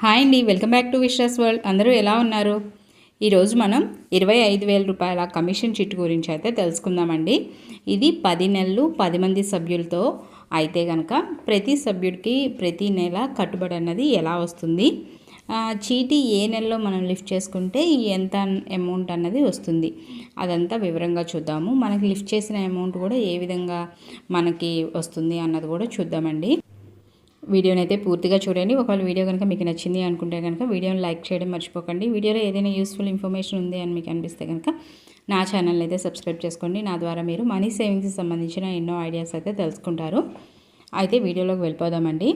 Hi అండి welcome back to Vishwas world. అందరూ ఎలా ఉన్నారు? ఈరోజు మనం ఇరవై ఐదు వేల రూపాయల కమిషన్ చిట్టు గురించి అయితే తెలుసుకుందామండి. ఇది పది నెలలు పది మంది సభ్యులతో అయితే కనుక ప్రతి సభ్యుడికి ప్రతి నెల కట్టుబడి అన్నది ఎలా వస్తుంది? చీటీ ఏ నెలలో మనం లిఫ్ట్ చేసుకుంటే ఎంత అమౌంట్ అన్నది వస్తుంది. అదంతా వివరంగా చూద్దాము. మనకి లిఫ్ట్ చేసిన అమౌంట్ కూడా ఏ విధంగా మనకి వస్తుంది అన్నది కూడా చూద్దామండి. వీడియోని అయితే పూర్తిగా చూడండి. ఒకవేళ వీడియో కనుక మీకు నచ్చింది అనుకుంటే కనుక వీడియోని లైక్ చేయడం మర్చిపోకండి. వీడియోలో ఏదైనా యూస్ఫుల్ ఇన్ఫర్మేషన్ ఉంది అని మీకు అనిపిస్తే కనుక నా ఛానల్ అయితే సబ్స్క్రైబ్ చేసుకోండి. నా ద్వారా మీరు మనీ సేవింగ్స్కి సంబంధించిన ఎన్నో ఐడియాస్ అయితే తెలుసుకుంటారు. అయితే వీడియోలోకి వెళ్ళిపోదామండి.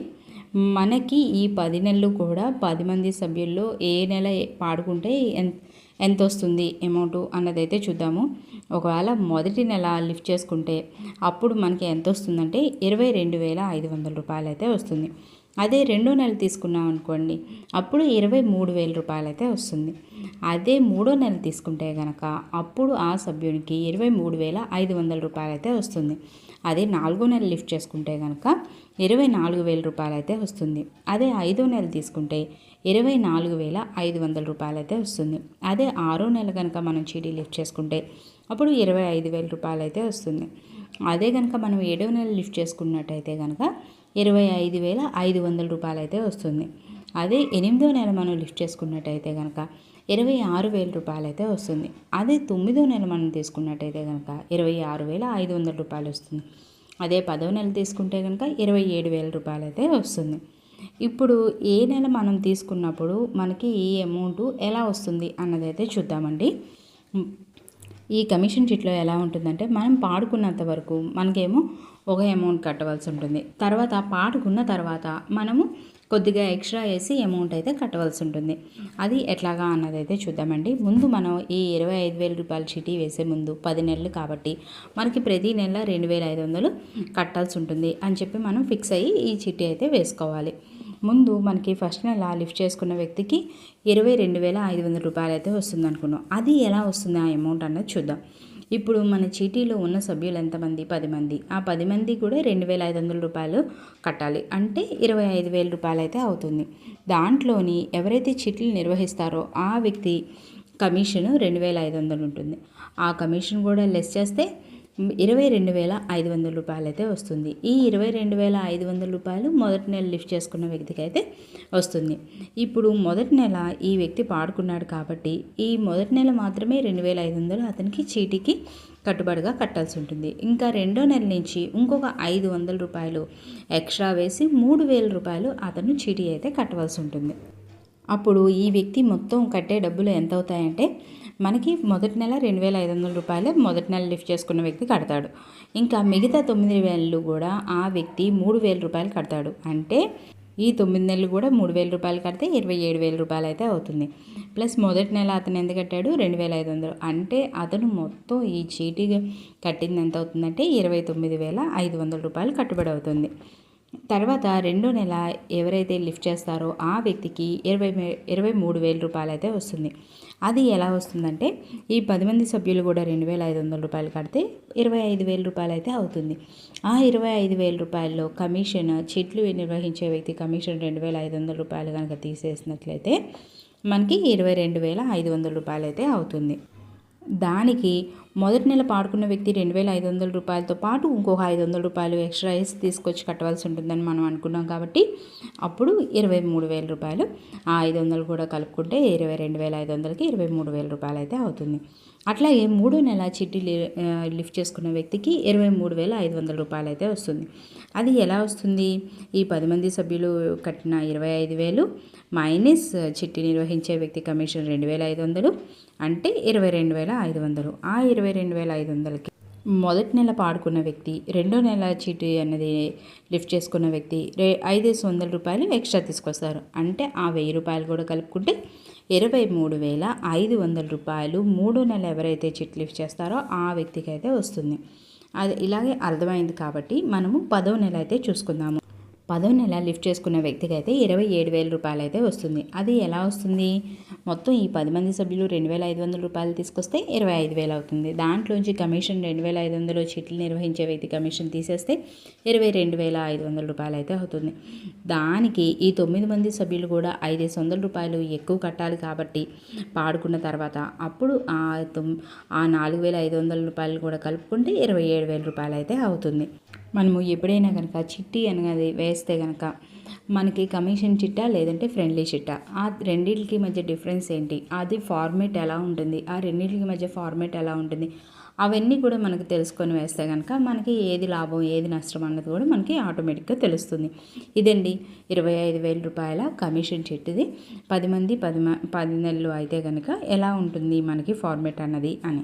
మనకి ఈ పది నెలలు కూడా పది మంది సభ్యుల్లో ఏ నెల పాడుకుంటే ఎంత వస్తుంది అమౌంట్ అన్నదైతే చూద్దాము. ఒకవేళ మొదటి నెల లిఫ్ట్ చేసుకుంటే అప్పుడు మనకి ఎంత వస్తుందంటే ఇరవై రెండు వేల ఐదు వందల రూపాయలు అయితే వస్తుంది. అదే రెండో నెల తీసుకున్నాం అనుకోండి అప్పుడు ఇరవై మూడు వేల రూపాయలు అయితే వస్తుంది. అదే మూడో నెల తీసుకుంటే కనుక అప్పుడు ఆ సభ్యునికి ఇరవై మూడు వేల ఐదు వందల రూపాయలు అయితే వస్తుంది. అదే నాలుగో నెల లిఫ్ట్ చేసుకుంటే కనుక ఇరవై నాలుగు వేల రూపాయలు అయితే వస్తుంది. అదే ఐదో నెల తీసుకుంటే ఇరవై నాలుగు వేల ఐదు వందల రూపాయలు అయితే వస్తుంది. అదే ఆరో నెల కనుక మనం చీడీ లిఫ్ట్ చేసుకుంటే అప్పుడు ఇరవై ఐదు వేల రూపాయలు అయితే వస్తుంది. అదే కనుక మనం ఏడో నెల లిఫ్ట్ చేసుకున్నట్టయితే కనుక ఇరవై ఐదు వేల ఐదు వందల రూపాయలు అయితే వస్తుంది. అదే ఎనిమిదో నెల మనం లిఫ్ట్ చేసుకున్నట్టయితే కనుక ఇరవై ఆరు వేల రూపాయలు అయితే వస్తుంది. అదే తొమ్మిదో నెల మనం తీసుకున్నట్టయితే కనుక ఇరవై ఆరు వేల ఐదు వందల రూపాయలు వస్తుంది. అదే పదో నెల తీసుకుంటే కనుక ఇరవై ఏడు వేల రూపాయలు అయితే వస్తుంది. ఇప్పుడు ఏ నెల మనం తీసుకున్నప్పుడు మనకి ఈ అమౌంట్ ఎలా వస్తుంది అన్నది అయితే చూద్దామండి. ఈ కమిషన్ చిట్లో ఎలా ఉంటుందంటే మనం పాడుకున్నంత వరకు మనకేమో ఒక అమౌంట్ కట్టవలసి ఉంటుంది. తర్వాత పాడుకున్న తర్వాత మనము కొద్దిగా ఎక్స్ట్రా వేసి అమౌంట్ అయితే కట్టవలసి ఉంటుంది. అది ఎట్లాగా అన్నది అయితే చూద్దామండి. ముందు మనం ఈ ఇరవై ఐదు వేల రూపాయల చీటీ వేసే ముందు పది నెలలు కాబట్టి మనకి ప్రతి నెల రెండు వేల ఐదు వందలు కట్టాల్సి ఉంటుంది అని చెప్పి మనం ఫిక్స్ అయ్యి ఈ చీటీ అయితే వేసుకోవాలి. ముందు మనకి ఫస్ట్ నెల లిఫ్ట్ చేసుకున్న వ్యక్తికి ఇరవై రెండు వేల ఐదు వందల రూపాయలు అయితే వస్తుంది అనుకున్నాం అది ఎలా వస్తుంది ఆ అమౌంట్ అన్నది చూద్దాం. ఇప్పుడు మన చీటీలో ఉన్న సభ్యులు ఎంతమంది? పది మంది. ఆ పది మంది కూడా రెండు వేల ఐదు వందల రూపాయలు కట్టాలి. అంటే ఇరవై ఐదు వేల రూపాయలు అయితే అవుతుంది. దాంట్లోని ఎవరైతే చీటీలు నిర్వహిస్తారో ఆ వ్యక్తి కమిషన్ రెండు వేల ఐదు వందలు ఉంటుంది. ఆ కమిషన్ కూడా లెస్ చేస్తే ఇరవై రెండు వేల ఐదు వందల రూపాయలు అయితే వస్తుంది. ఈ ఇరవై రెండు వేల ఐదు వందల రూపాయలు మొదటి నెల లిఫ్ట్ చేసుకున్న వ్యక్తికి అయితే వస్తుంది. ఇప్పుడు మొదటి నెల ఈ వ్యక్తి పాడుకున్నాడు కాబట్టి ఈ మొదటి నెల మాత్రమే రెండు వేల ఐదు వందలు అతనికి చీటీకి కట్టుబడిగా కట్టాల్సి ఉంటుంది. ఇంకా రెండో నెల నుంచి ఇంకొక ఐదు వందల రూపాయలు ఎక్స్ట్రా వేసి మూడు వేల రూపాయలు అతను చీటీ అయితే కట్టవలసి ఉంటుంది. అప్పుడు ఈ వ్యక్తి మొత్తం కట్టే డబ్బులు ఎంత అవుతాయంటే మనకి మొదటి నెల రెండు వేల ఐదు వందల రూపాయలు మొదటి నెల లిఫ్ట్ చేసుకున్న వ్యక్తి కడతాడు. ఇంకా మిగతా తొమ్మిది వేలు కూడా ఆ వ్యక్తి మూడు వేల రూపాయలు కడతాడు. అంటే ఈ తొమ్మిది నెలలు కూడా మూడు వేల రూపాయలు కడితే ఇరవై ఏడు వేల రూపాయలు అయితే అవుతుంది. ప్లస్ మొదటి నెల అతను ఎంత కట్టాడు? రెండు వేల ఐదు వందలు అంటే అతను మొత్తం ఈ చీటీ కట్టింది ఎంత అవుతుందంటే ఇరవై తొమ్మిది వేల ఐదు వందల రూపాయలు కట్టుబడి అవుతుంది. తర్వాత రెండో నెల ఎవరైతే లిఫ్ట్ చేస్తారో ఆ వ్యక్తికి ఇరవై ఇరవై మూడు వేల రూపాయలు అయితే వస్తుంది. అది ఎలా వస్తుందంటే ఈ పది మంది సభ్యులు కూడా రెండు వేల ఐదు వందల రూపాయలు కడితే ఇరవై ఐదు వేల రూపాయలు అయితే అవుతుంది. ఆ ఇరవై ఐదు వేల రూపాయల్లో కమిషన్ చెట్లు నిర్వహించే వ్యక్తి కమిషన్ రెండు వేల ఐదు వందల రూపాయలు కనుక తీసేసినట్లయితే మనకి ఇరవై రెండు వేల ఐదు వందల రూపాయలు అయితే అవుతుంది. దానికి మొదటి నెల పాడుకున్న వ్యక్తి రెండు వేల ఐదు వందల రూపాయలతో పాటు ఇంకొక ఐదు వందల రూపాయలు ఎక్స్ట్రా వేసి తీసుకొచ్చి కట్టవలసి ఉంటుందని మనం అనుకున్నాం కాబట్టి అప్పుడు ఇరవై మూడు వేల రూపాయలు. ఆ ఐదు వందలు కూడా కలుపుకుంటే ఇరవై రెండు వేల ఐదు వందలకి ఇరవై మూడు వేల రూపాయలు అయితే అవుతుంది. అట్లాగే మూడో నెల చిట్టి లిఫ్ట్ చేసుకున్న వ్యక్తికి ఇరవై మూడు వేల ఐదు వందల రూపాయలు అయితే వస్తుంది. అది ఎలా వస్తుంది? ఈ పది మంది సభ్యులు కట్టిన ఇరవై ఐదు వేలు మైనస్ చిట్టి నిర్వహించే వ్యక్తి కమిషన్ రెండు వేల ఐదు వందలు అంటే ఇరవై రెండు వేల ఐదు వందలు. ఆ ఇరవై ఇరవై రెండు వేల ఐదు వందలకి. మొదటి నెల పాడుకున్న వ్యక్తి రెండో నెల చీటీ అన్నది లిఫ్ట్ చేసుకున్న వ్యక్తి రే ఐదేసి వందల రూపాయలు ఎక్స్ట్రా తీసుకొస్తారు. అంటే ఆ వెయ్యి రూపాయలు కూడా కలుపుకుంటే ఇరవై మూడు వేల ఐదు వందల రూపాయలు మూడో నెల ఎవరైతే చిట్ లిఫ్ట్ చేస్తారో ఆ వ్యక్తికి అయితే వస్తుంది. అది ఇలాగే అర్థమైంది కాబట్టి మనము పదో నెల అయితే చూసుకుందాము. పదో నెల లిఫ్ట్ చేసుకున్న వ్యక్తికి అయితే ఇరవై ఏడు వేల రూపాయలు అయితే వస్తుంది. అది ఎలా వస్తుంది? మొత్తం ఈ పది మంది సభ్యులు రెండు వేల ఐదు వందల రూపాయలు తీసుకొస్తే ఇరవై ఐదు వేలు అవుతుంది. దాంట్లోంచి కమిషన్ రెండు వేల ఐదు వందలు చిట్లు నిర్వహించే వ్యక్తి కమిషన్ తీసేస్తే ఇరవై రెండు వేల ఐదు వందల రూపాయలు అయితే అవుతుంది. దానికి ఈ తొమ్మిది మంది సభ్యులు కూడా ఐదేసి వందల రూపాయలు ఎక్కువ కట్టాలి కాబట్టి పాడుకున్న తర్వాత అప్పుడు ఆ తొమ్ ఆ నాలుగు వేల ఐదు వందల రూపాయలు కూడా కలుపుకుంటే ఇరవై ఏడు వేల రూపాయలు అయితే అవుతుంది. మనము ఎప్పుడైనా కనుక చిట్టి అనేది వేస్తే కనుక మనకి కమిషన్ చిట్టా లేదంటే ఫ్రెండ్లీ చిట్టా? ఆ రెండింటికి మధ్య డిఫరెన్స్ ఏంటి? అది ఫార్మేట్ ఎలా ఉంటుంది? ఆ రెండింటికి మధ్య ఫార్మేట్ ఎలా ఉంటుంది? అవన్నీ కూడా మనకు తెలుసుకొని వేస్తే కనుక మనకి ఏది లాభం ఏది నష్టం అన్నది కూడా మనకి ఆటోమేటిక్గా తెలుస్తుంది. ఇదండి ఇరవై ఐదు వేల రూపాయల కమిషన్ చెట్టుది. పది మంది పది పది నెలలు అయితే కనుక ఎలా ఉంటుంది మనకి ఫార్మేట్ అన్నది అని.